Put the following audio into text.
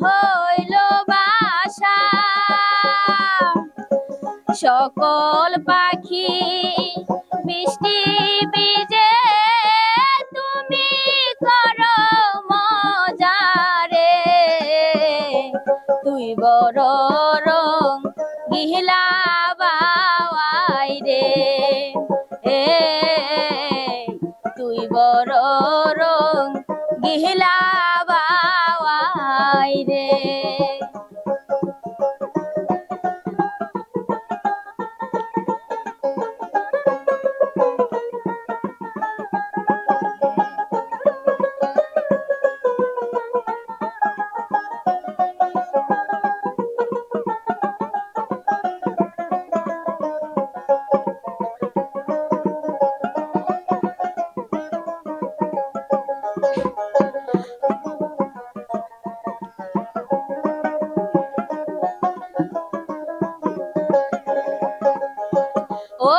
হইল বাসা। সকল পাখি মিষ্টি বিজে তুমি করো মজারে। তুই বড় রং গিহলা রে। এ, তুই বড় রং গিহলা ও